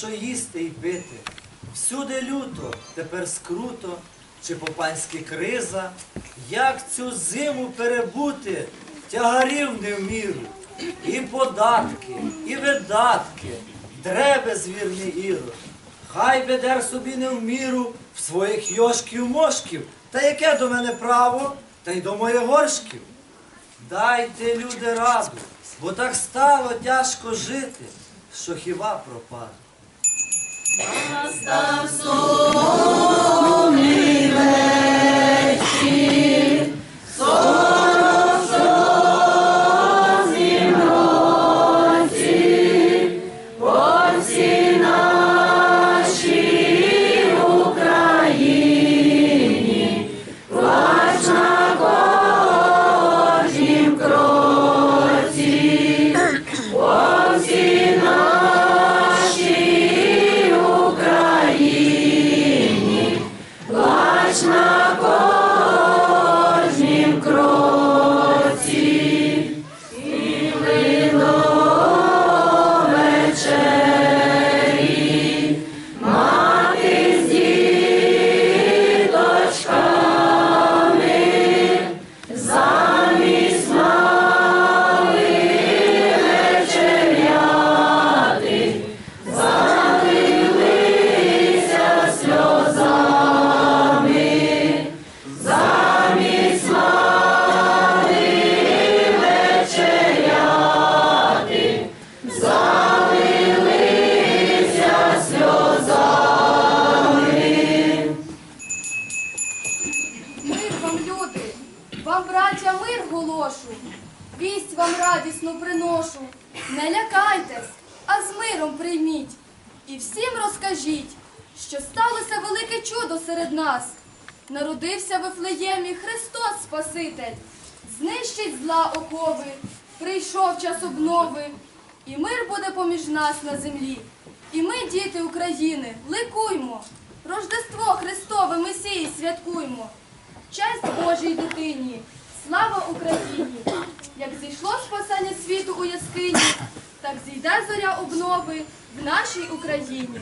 Що їсти і пити? Всюди люто, тепер скруто, чи по-панськи криза. Як цю зиму перебути, тягарів не в міру. І податки, і видатки, дребе звірний ірод. Хай бедер собі не в міру в своїх йошків мошків. Та яке до мене право, та й до моїх горшків. Дайте, люди, раду, бо так стало тяжко жити, що хіба пропаду. Мир нас. Народився в Вифлеємі Христос Спаситель, знищить зла окови, прийшов час обнови, і мир буде поміж нас на землі. І ми, діти України, ликуймо, Рождество Христове Месії святкуймо. Честь Божій дитині, слава Україні! Як зійшло спасення світу у яскині, так зійде зоря обнови в нашій Україні.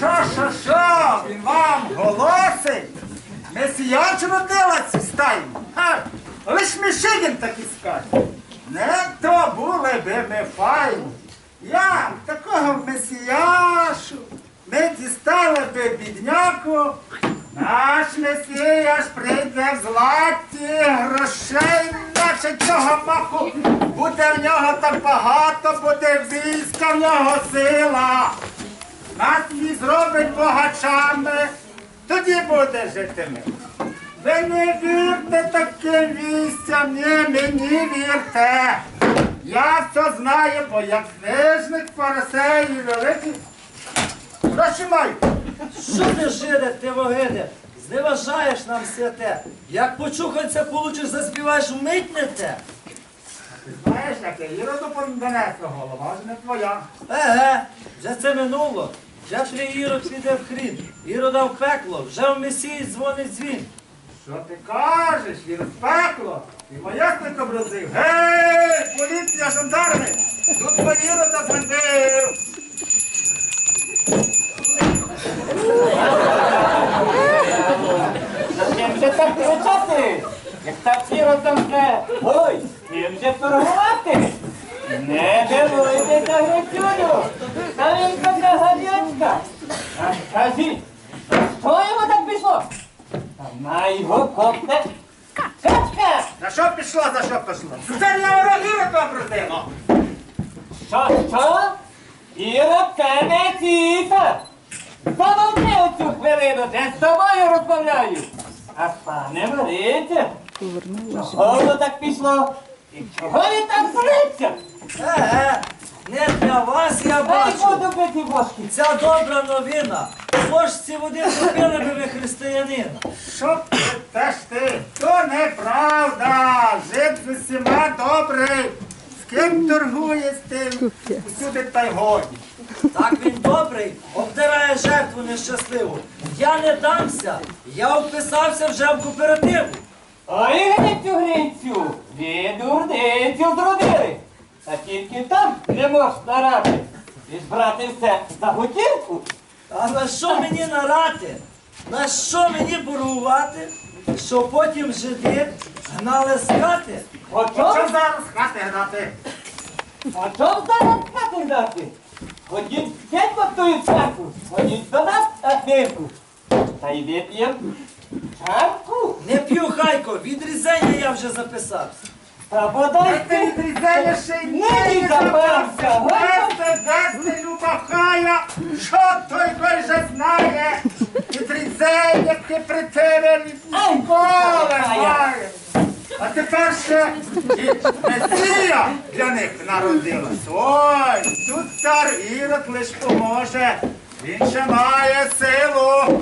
Що, що, що, він вам голосить? Месіяч родила ці стайні. Лиш Мишигін так і скаже. Не то були би ми файні. Я такого месіяшу не дістали би бідняку. Наш месія ж прийде в златі грошей, наче цього маху. Буде в нього так багато, буде війська в нього сила. Нас всі зробить богачами, тоді буде жити ми. Ви не вірте таким вістям, ні, мені вірте. Я все знаю, бо я книжник фарисеїв великий. Гроші маю. Що ти, жиде, ти вогиде? Зневажаєш нам святе. Як почуханця получиш, заспіваєш вмить не те. Знаєш, яке іроду понесла голова, ж не твоя. Еге, вже це минуло. Вже твій ірод піде в хрін. Ірода в пекло, вже в месії дзвонить дзвін. Що ти кажеш? Він в пекло. Ти моясник образив. Гей, поліція, жандарми! Тут твої ірода згандив. Чим же так кричати? Як так сіро вже. Ой, чим же торгувати? Не грицюню, та він така гарячка. А скажіть, що йому так пішло? Та на його копте качка. За що пішла, за що пішла? Це для ворогів образило. Що, що? Іра, це не тіха. Замовни оцю хвилину, де з тобою розмовляю. А пане Марите, чого воно так пішло? І чого він так злиться? Еге, не для вас я бачу. буду бити бошки. Ця добра новина. Ложці води зробили би ви християнина. Що ти теж ти? То неправда. Жид з усіма добрий. З ким торгує з тим? Усюди та й годі. Так він добрий, обдирає жертву нещасливу. Я не дамся, я вписався вже в кооперативу. Ой, геть цю грицю, ви дурницю зродили. А тільки там не можна рати. І збрати все за готівку. А на що мені нарати? На що мені боргувати? Що потім жиди гнали з хати? О Що чому зараз хати? А чому зараз хати дати? Ходіть геть по тую церкву, ходіть до нас хатинку. Та й вип'єм чарку. Не п'ю хайко, відрізання я вже записався. Та Ти подайте. відрізаєш ще й Ні, запався. Гесте, гесте, люба хая, що той той же знає? Відрізання ти при тебе ніколи знає. А тепер ще і Месія для них народилась. Ой, тут цар Ірод лиш поможе. Він ще має силу.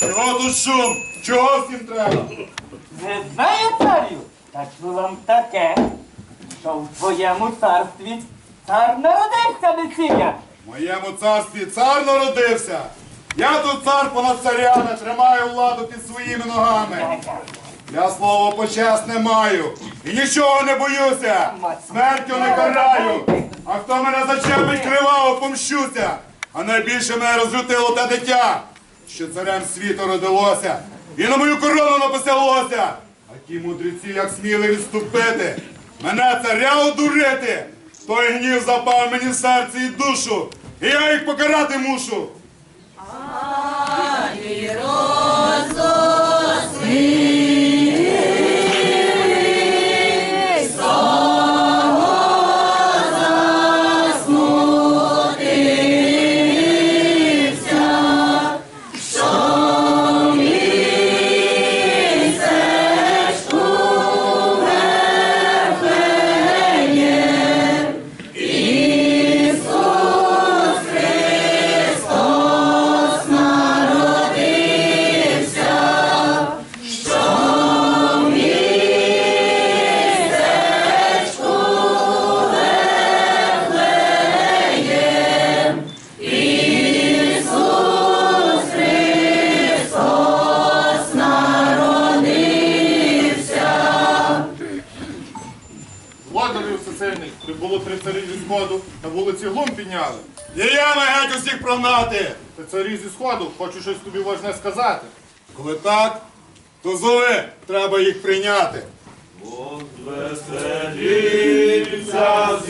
Чого тут шум? Чого всім треба? Не знає царю, та чую вам таке, що в твоєму царстві цар народився Месія. В моєму царстві цар народився. Я тут цар понад царями, тримаю владу під своїми ногами. Я слово почесне маю і нічого не боюся. Смертю не караю. А хто мене зачепить криваво, помщуся. А найбільше мене розлютило те дитя, що царем світу родилося, і на мою корону написалося. Ті мудреці, як сміли відступити, мене царя одурити. Той гнів запав мені в серце і душу, і я їх покарати мушу. Владарю три царі зі сходу, на вулиці глум підняли. Діями геть усіх прогнати. Ти царі зі сходу, хочу щось тобі важне сказати. Коли так, то зови, треба їх прийняти. Що ви за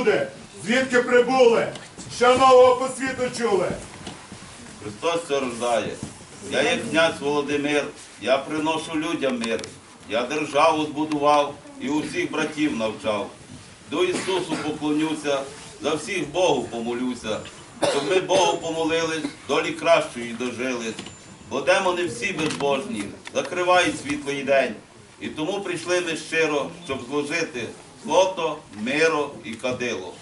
люди? Звідки прибули? Що нового по світу чули? Христос це рождає. Я є князь Володимир, я приношу людям мир. Я державу збудував і усіх братів навчав. До Ісусу поклонюся, за всіх Богу помолюся, щоб ми Богу помолились, долі кращої дожили. Бо демони всі безбожні, закривають світлий день. І тому прийшли ми щиро, щоб зложити злото, миро і кадило.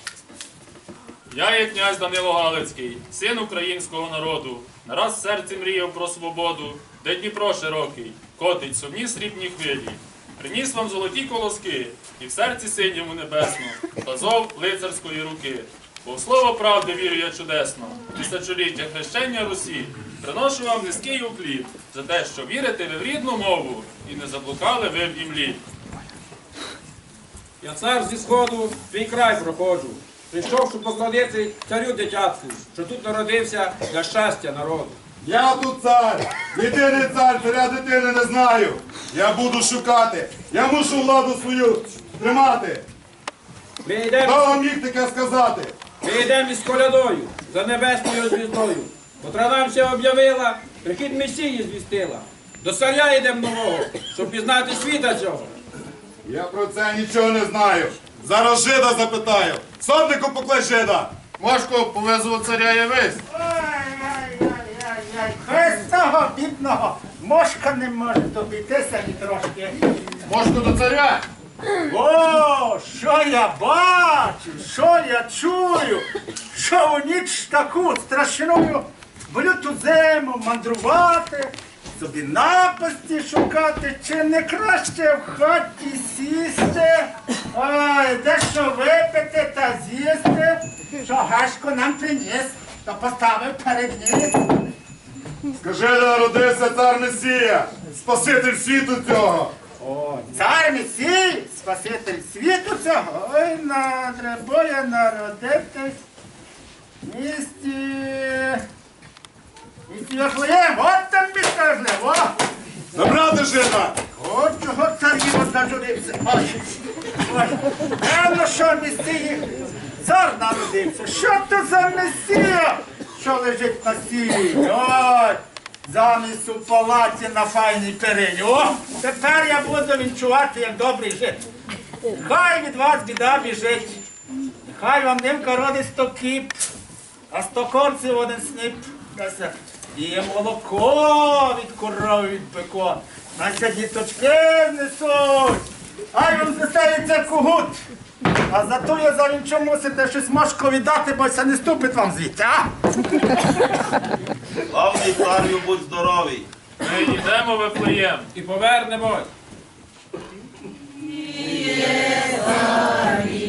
Я є князь Данило Галицький, син українського народу. Нараз в серці мріяв про свободу, де Дніпро широкий, котить сумні срібні хвилі. Приніс вам золоті колоски, і в серці синьому небесно, та зов лицарської руки. Бо в слово правди вірю я чудесно, тисячоліття хрещення Русі. Приношу вам низький уклін за те, що вірите ви в рідну мову і не заблукали ви в імлі. Я цар зі сходу твій край проходжу, прийшов, щоб поклонити царю дитятку, що тут народився для щастя народу. Я тут цар, єдиний цар, царя дитини не знаю. Я буду шукати, я мушу владу свою тримати. Ми Хто йдемо, вам міг таке сказати? ми йдемо із колядою за небесною звіздою, котра нам ще об'явила, прихід Месії звістила. До царя йдемо нового, щоб пізнати світа цього. Я про це нічого не знаю. Зараз жида запитаю. Сотнику поклич жида. Мошко, повезу царя явись. Ай-яй-яй-яй, Христого бідного, мошка не може добитися ні трошки. Мошко до царя. О, що я бачу, що я чую, що у ніч таку страшною в люту зиму мандрувати, собі напасті шукати, чи не краще в хаті сісти, ой, дещо випити та з'їсти, що Гашко нам приніс, та поставив перед ніс. Скажи, народився цар Месія, Спаситель світу цього. О, цар Месій, Спаситель світу цього, ой, на дребоє народитись в місті. Місті от там місто Вифлеєм, о! Забрати жида! От чого цар нажурився. Ой, ой, певно, що Месії цар народився. Що то за Месія, що лежить на стілі? Ой, замість у палаці на файній перині. О, тепер я буду відчувати, як добрий жит. Хай від вас біда біжить. Нехай вам нимка родить сто кіп, а сто корців один сніп. І молоко від корови від бико. Нася діточки несуть. Ай вам застається кугут. А зато я за нічого мусите щось мошко віддати, бо це не ступить вам звідти, а? Славний царю, будь здоровий. Ми йдемо в Вифлеєм. І повернемось. Щоб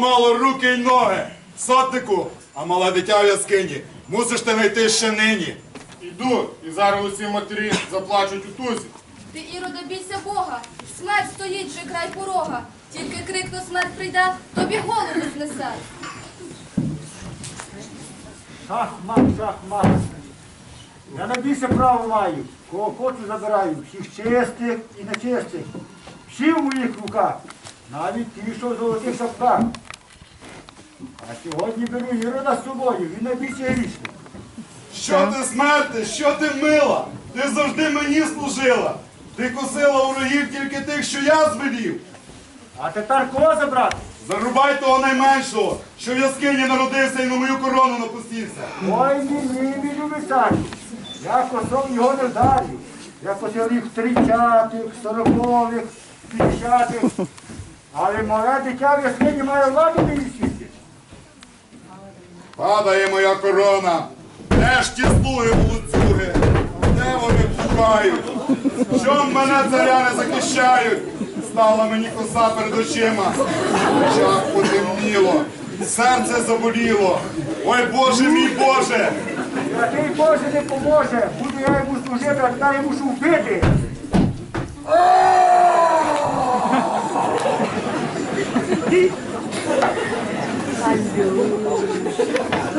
поламало руки й ноги. Сотнику, а мале дитя в яскині, мусиш ти знайти ще нині. Іду, і зараз усі матері заплачуть у тузі. Ти, Іроде, бійся Бога, смерть стоїть же край порога. Тільки крикну смерть прийде, тобі голову знесе. Шахмат, шахмат. Я не більше право маю. Кого хочу забираю. Всіх чистих і нечистих. Всі в моїх руках. Навіть ті, що в золотих шапках. А сьогодні беру Ірода з собою. Він найбільше грішний. Що ти смерти, що ти мила? Ти завжди мені служила. Ти косила ворогів тільки тих, що я звелів. А тепер кого забрати? Зарубай того найменшого, що в яскині народився і на мою корону напустився. Ой, ні, ні, мій любий царю. Я косом його не вдарю. Я косив їх тридцятих, сорокових, п'ятдесятих. Але моє дитя в яскині має владу мені. Падає моя корона. Де ж ті слуги волоцюги? Де вони пухають? Чом мене царя не захищають? Стала мені коса перед очима. Очах потемніло, серце заболіло. Ой Боже мій Боже! Який Боже не поможе, буду я йому служити, а та я мушу вбити.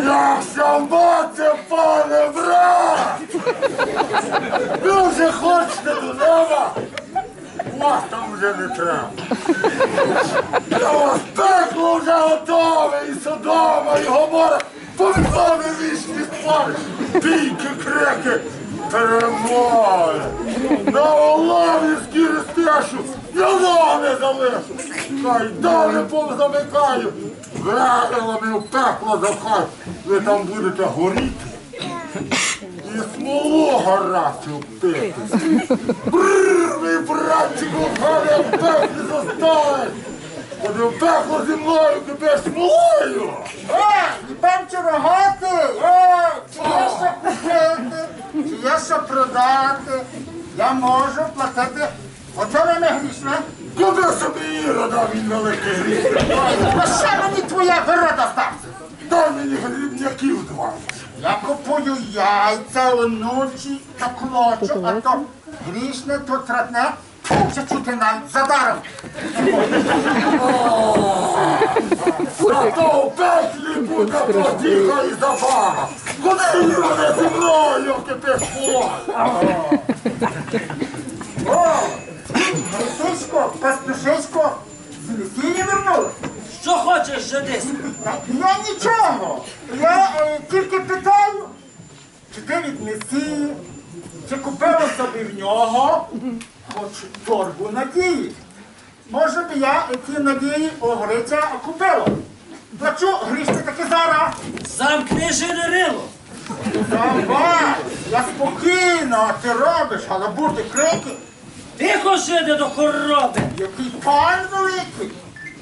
Якщо мати, пане брат! Ви вже хочете до неба? Вас там вже не треба. Я вас пекло вже готове, і Содома, і Гомора, повідомі вічні спори, бійки, крики, перемоги. На голові скіри спешу, я не залишу. Хай далі повзамикаю, врагелами в пекло запхай, ви там будете горіти. І смолу горати впити. Бррр, мій братчику, хай в пеклі зосталась. Ходи в пекло зі мною, тебе смолою. Е, і панчо рогати, е, чи є що купити, чи є що продати. Я можу платити. Оце ви не грішне. Куди собі ірода, він великий гріх. А що мені твоя города стався? Дай мені грібняків два. Я купую яйця, онучі та клочу, а то грішне, то тратне, Фу, чути навіть задаром. Зато в пеклі буде потіха і забава. Куди ірода зі мною, кипиш О, Лисичко, пастушечко, з Месії вернули. Хочеш, жидисько? Я нічого. Я е, тільки питаю, чи ти від Месії, чи купила собі в нього хоч торбу надії. Може б я ті надії у Гриця купила. Плачу грішти таки зараз. Замкни жирило. Давай, я спокійно, а ти робиш, але бути крики. Тихо жиди до хороби. Який пан великий.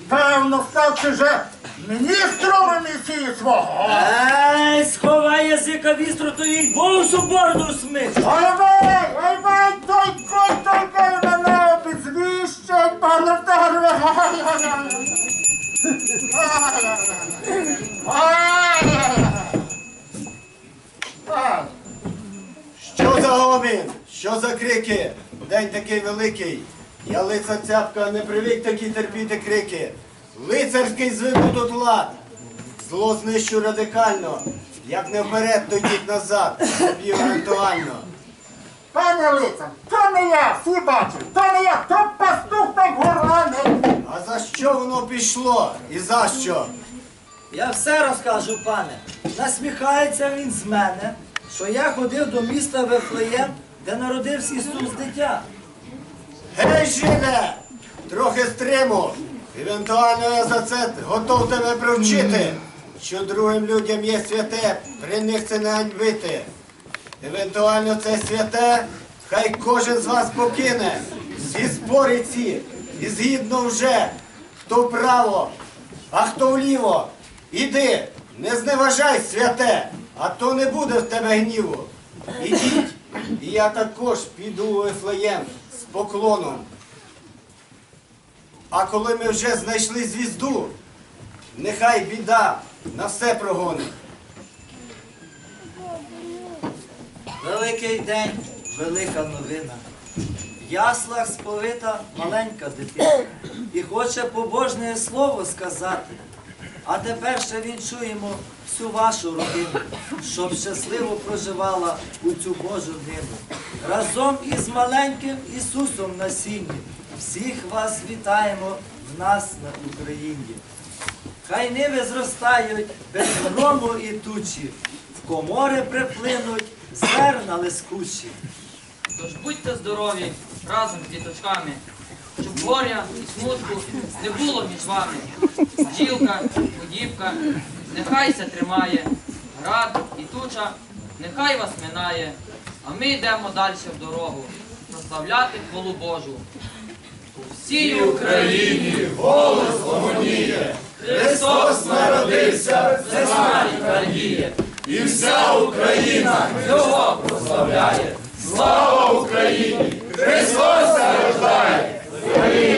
Певно, ставши вже міністром місії свого. Ей, сховай язика вістру, то їй босу бороду вай, ай вай, той кой, той кой мене обізвіщать, пане вторве. Що за гомін? Що за крики? День такий великий. Я лицар цяпка не привик такі терпіти крики. Лицарський звику тут лад. Зло знищу радикально. Як не вперед, то йдіть назад. Б'ю ритуально. Пане лицар, то не я, всі бачать, то не я, то пастух так горланий. А за що воно пішло? І за що? Я все розкажу, пане. Насміхається він з мене, що я ходив до міста Вифлеєм, де народився Ісус дитя. Гей, жиде! Трохи стриму. Евентуально я за це готов тебе привчити, що другим людям є святе, при них це не ганьбити. Евентуально це святе, хай кожен з вас покине. Всі спори ці, і згідно вже, хто вправо, а хто вліво. Іди, не зневажай святе, а то не буде в тебе гніву. Ідіть, і я також піду з поклоном. А коли ми вже знайшли звізду, нехай біда на все прогонить. Великий день, велика новина. В яслах сповита маленька дитина. І хоче побожне слово сказати. А тепер ще вінчуємо всю вашу родину, щоб щасливо проживала у цю Божу днину. Разом із маленьким Ісусом на сіні. Всіх вас вітаємо в нас на Україні. Хай ниви зростають без грому і тучі, в комори приплинуть зерна лискучі. Тож будьте здорові разом з діточками, горя і смутку не було між вами. Бджілка, подівка, нехай се тримає, град і туча, нехай вас минає, а ми йдемо далі в дорогу, прославляти хвалу Божу. У всій Україні голос гомоніє, Христос народився, весна і радіє, і вся Україна його прославляє. Слава Україні! Христос рождає! Amen.